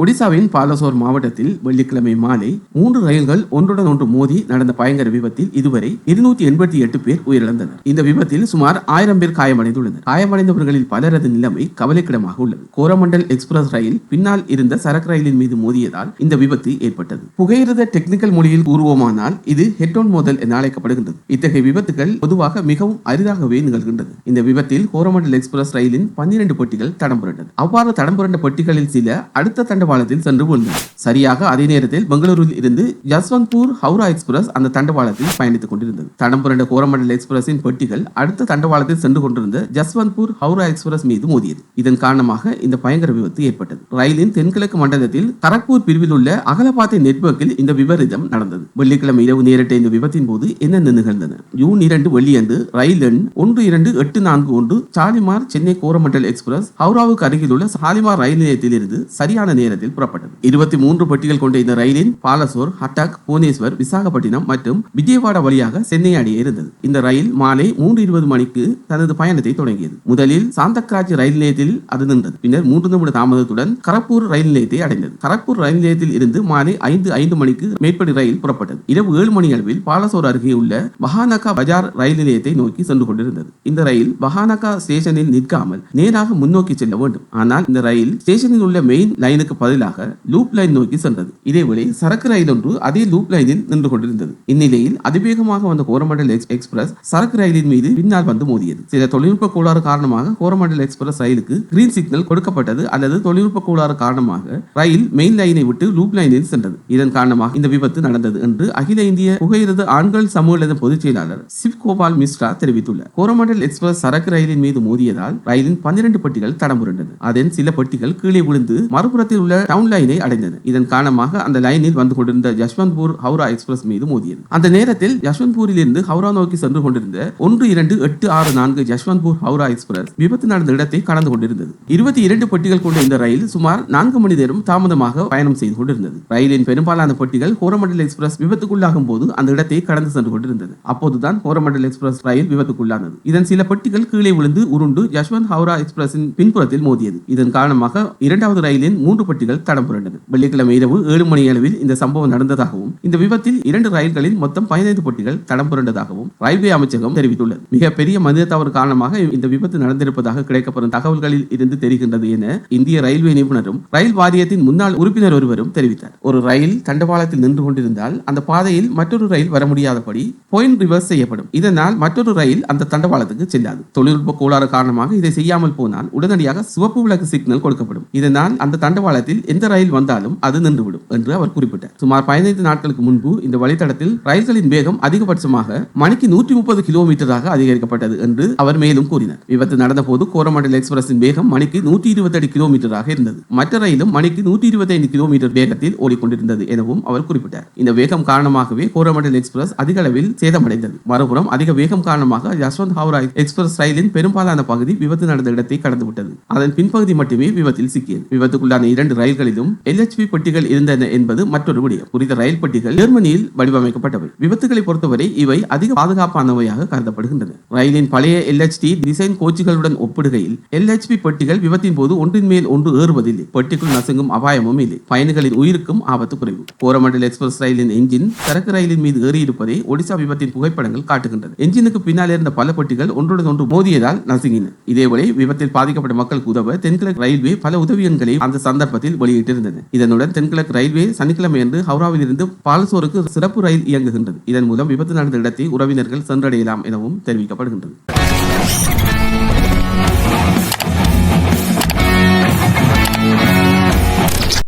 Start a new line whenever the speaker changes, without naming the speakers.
ஒடிசாவின் பாலசோர் மாவட்டத்தில் வெள்ளிக்கிழமை மாலை மூன்று ரயில்கள் ஒன்றுடன் ஒன்று மோதி நடந்த பயங்கர விபத்தில் இதுவரை இருநூத்தி எண்பத்தி எட்டு பேர் உயிரிழந்தனர். இந்த விபத்தில் சுமார் ஆயிரம் பேர் காயமடைந்துள்ளனர். காயமடைந்தவர்களில் பலரது நிலைமை கவலைக்கிடமாக உள்ளது. கோரமண்டல் எக்ஸ்பிரஸ் ரயில் பின்னால் இருந்த சரக்கு ரயிலின் மீது மோதியதால் இந்த விபத்து ஏற்பட்டது. புகையிரத டெக்னிக்கல் மொழியில் கூறுவோமானால் இது ஹெட்டோன் மோதல் என அழைக்கப்படுகின்றது. இத்தகைய விபத்துகள் பொதுவாக மிகவும் அரிதாகவே நிகழ்கின்றது. இந்த விபத்தில் கோரமண்டல் எக்ஸ்பிரஸ் ரயிலின் பன்னிரண்டு பெட்டிகள் தடம் புரண்டது. அவ்வாறு தடம் புரண்ட பெட்டிகளில் சில அடுத்த தண்ட தண்டவாளத்தில் சென்று விழுந்தன சரியாக அதே நேரத்தில் பெங்களூரில் இருந்து யஸ்வந்த்பூர் ஹவுரா எக்ஸ்பிரஸ் அந்த தண்டவாளத்தில் பயணித்துக் கொண்டிருந்தது. தடம் புரண்ட கோரமண்டல் எக்ஸ்பிரஸின் பெட்டிகள் அடுத்த தண்டவாளத்தில் சென்று கொண்டிருந்த ஜஸ்வந்த்பூர் ஹவுரா எக்ஸ்பிரஸ் மீது மோதியது. இதன் காரணமாக இந்த பயங்கர விபத்து ஏற்பட்டது. ரயிலின் தென்கிழக்கு மண்டலத்தில் கரக்பூர் பிரிவில் உள்ள அகலபாத்தை நெட்வொர்க்கில் இந்த விபரீதம் நடந்தது. வெள்ளிக்கிழமை இரவு நேரிட்ட இந்த விபத்தின் போது என்னென்ன நிகழ்ந்தன? ஜூன் இரண்டு வெள்ளியன்று ரயில் எண் ஒன்று இரண்டு எட்டு நான்கு ஒன்று சாலிமார் சென்னை கோரமண்டல் எக்ஸ்பிரஸ் ஹவுராவுக்கு அருகில் உள்ள சாலிமார் ரயில் நிலையத்தில் இருந்து சரியான நேரத்தில் புறப்பட்டது. இருபத்தி மூன்று பெட்டிகள் கொண்ட இந்த ரயிலின் பாலசோர் ஹட்டாக் புவனேஸ்வர் விசாகப்பட்டினம் மற்றும் விஜயவாடா வழியாக சென்னை அடைய இருந்தது இந்த ரயில் மாலை மூன்று இருபது மணிக்கு தனது பயணத்தை தொடங்கியது. முதலில் சாந்தக்ராஜ் ரயில் நிலையத்தில் அது நின்றது. பின்னர் மூன்று நிமிட தாமதத்துடன் கரப்பூர் ரயில் நிலையத்தை அடைந்தது. கரப்பூர் ரயில் நிலையத்தில் இருந்து மாலை ஐந்து ஐந்து மணிக்கு மேற்படி ரயில் புறப்பட்டது. இரவு ஏழு மணி அளவில் பாலசோர் அருகே உள்ள பஹானகா பஜார் ரயில் நிலையத்தை நோக்கி சென்று கொண்டிருந்தது. இந்த ரயில் பஹானகா ஸ்டேஷனில் நிற்காமல் நேராக முன்னோக்கி செல்ல வேண்டும். ஆனால் இந்த ரயில் ஸ்டேஷனில் உள்ள மெயின் லைனுக்கு பதிலாக லூப் லைன் நோக்கி சென்றது. இதேவேளை சரக்கு ரயில் ஒன்று அதே லூப் லைனில் நின்று கொண்டிருந்தது. இந்நிலையில் அதிவேகமாக வந்த கோரமண்டல் எக்ஸ்பிரஸ் சரக்கு ரயிலின் மீது பின்னால் வந்து மோதியது. சில தொழில்நுட்ப கோளாறு காரணமாக கோரமண்டல் எக்ஸ்பிரஸ் ரயிலுக்கு கிரீன் சிக்னல் கொடுக்கப்பட்டது அல்லது தொழில்நுட்ப கோளாறு காரணமாக ரயில் மெயின் லைனை விட்டு லூப் லைனில் சென்றது. இதன் காரணமாக இந்த விபத்து நடந்தது என்று அகில இந்திய புகையிரத ஆண்கள் சமூக பொதுச் செயலாளர் சிவ் கோபால் மிஸ்ரா தெரிவித்துள்ளார். கோரமண்டல் எக்ஸ்பிரஸ் சரக்கு ரயிலின் மீது மோதியதால் ரயிலின் பன்னிரண்டு பெட்டிகள் தடம் புரண்டது. அதன் சில பெட்டிகள் கீழே விழுந்து மறுபுறத்தில் உள்ள டவுன் லைனை அடைந்தது. இதன் காரணமாக அந்த லைனில் வந்து கொண்டிருந்த யஷ்வந்த்பூர் ஹவுரா எக்ஸ்பிரஸ் மீது மோதியது. அந்த நேரத்தில் யஷ்வந்த்பூரில் இருந்து ஹவுரா நோக்கி சென்று கொண்டிருந்த ஒன்று இரண்டு எட்டு ஆறு நான்கு யஷ்வந்த்பூர் ஹவுரா எக்ஸ்பிரஸ் விபத்து நடந்த இடத்தை கடந்து கொண்டிருந்தது. இருபத்தி இரண்டு பெட்டிகள் கொண்ட இந்த ரயில் சுமார் நான்கு மணி நேரம் தாமதமாக பயணம் செய்து கொண்டிருந்தது. ரயிலின் பெரும்பாலான பெட்டிகள் கோரமண்டல் எக்ஸ்பிரஸ் விபத்துக்குள்ளாகும் போது அந்த இடத்தை கடந்து சென்று கொண்டிருந்தது. அப்போதுதான் கோரமண்டல் எக்ஸ்பிரஸ் ரயில் விபத்துக்குள்ளானது. இதன் சில பெட்டிகள் கீழே விழுந்து உருண்டு யஷ்வந்த் ஹவுரா எக்ஸ்பிரஸின் பின்புறத்தில் மோதியது. இதன் காரணமாக இரண்டாவது ரயிலின் மூன்று பெட்டிகள் தடம் புரண்டது வெள்ளிக்கிழமை இரவு ஏழு மணி அளவில் இந்த சம்பவம் நடந்ததாகவும் இந்த விபத்தில் இரண்டு ரயில்களில் மொத்தம் பதினைந்து பொட்டிகள் தடம்புரண்டதாகவும் ரயில்வே அமைச்சகம் தெரிவித்துள்ளது. மிகப்பெரிய மனித தவறு காரணமாக இந்த விபத்து நடந்திருப்பதாக கிடைக்கப்படும் தகவல்களில் இருந்து தெரிகின்றது என இந்திய ரயில்வே நிபுணரும் ரயில் வாரியத்தின் முன்னாள் உறுப்பினர் ஒருவரும் தெரிவித்தார். ஒரு ரயில் தண்டவாளத்தில் நின்று கொண்டிருந்தால் அந்த பாதையில் மற்றொரு ரயில் வர முடியாதபடி பாயிண்ட் ரிவர்ஸ் செய்யப்படும். இதனால் மற்றொரு ரயில் அந்த தண்டவாளத்துக்கு செல்லாது. தொழில்நுட்ப கோளாறு காரணமாக இதை செய்யாமல் போனால் உடனடியாக சிவப்பு விளக்கு சிக்னல் கொடுக்கப்படும். இதனால் அந்த தண்டவாளத்தில் எந்த ரயில் வந்தாலும் அது நின்றுவிடும் என்று அவர் குறிப்பிட்டார். சுமார் பதினைந்து நாட்களுக்கு முன்பு இந்த வழித்தடத்தில் ரயில்களின் வேகம் அதிகபட்சமாக மணிக்கு நூற்றி முப்பது கிலோமீட்டராக அதிகரிக்கப்பட்டது என்று அவர் மேலும் கூறினார். விபத்து நடந்தபோது கோரமண்டல் எக்ஸ்பிரஸின் வேகம் மணிக்கு நூற்றி இருபத்தெட்டு கிலோமீட்டராக இருந்தது. மற்ற ரயிலும் மணிக்கு நூற்றி இருபத்தைந்து கிலோமீட்டர் வேகத்தில் ஓடிக்கொண்டிருந்தது எனவும் அவர் குறிப்பிட்டார். இந்த வேகம் காரணமாகவே கோரமண்டல் எக்ஸ்பிரஸ் அதிக அளவில் சேதமடைந்தது. மறுபுறம் அதிக வேகம் காரணமாக யஸ்வந்த் ஹவுரா எக்ஸ்பிரஸ் ரயிலின் பெரும்பாலான பகுதி விபத்து நடந்த இடத்தை கடந்துவிட்டது. அதன் பின்பகுதி மட்டுமே விபத்தில் சிக்கியது. விபத்துக்குள்ளான இரண்டு ரயில்களிலும் எல்ஹெச்பி பெட்டிகள் இருந்தன என்பது மற்றொரு விடயம். குறித்த ரயில் பெட்டிகள் ஜெர்மனியில் வடிவமைக்கப்பட்டவை. விபத்துகளை பொறுத்தவரை இவை அதிக பாதுகாப்பானவையாக கருதப்படுகின்றன. ரயிலின் பழைய எல்ஹெச்டி டிசைன் கோச்சுகளுடன் ஒப்பிடுகையில் எல்ஹெச்பி பெட்டிகள் விபத்தின் போது ஒன்றின் மேல் ஒன்று ஏறுவதில்லை. பெட்டிக்குள் நசுங்கும் அபாயமும் இல்லை. பயணிகளின் உயிருக்கும் ஆபத்து குறைவு. கோரமண்டல் எக்ஸ்பிரஸ் ரயிலின் என்ஜின் சரக்கு ரயிலின் மீது ஏறியிருப்பதை ஒடிசா விபத்தின் புகைப்படங்கள் காட்டுகின்றன. என்ஜினுக்கு பின்னால் இருந்த பல பெட்டிகள் ஒன்றுடன் ஒன்று மோதியதால் நசுங்கின. இதேவேளை விபத்தில் பாதிக்கப்பட்ட மக்களுக்கு உதவ தென்கிழக்கு ரயில்வே பல உதவி எண்களை அந்த சந்தர்ப்பத்தில் வெளியிட்டிருந்தது இதனுடன் தென்கிழக்கு ரயில்வே சனிக்கிழமை அன்று ஹவுராவில் இருந்து பாலசோருக்கு சிறப்பு ரயில் இயங்குகின்றது. இதன் மூலம் விபத்து நடந்த இடத்தை உறவினர்கள் சென்றடையலாம் எனவும் தெரிவிக்கப்படுகின்றது.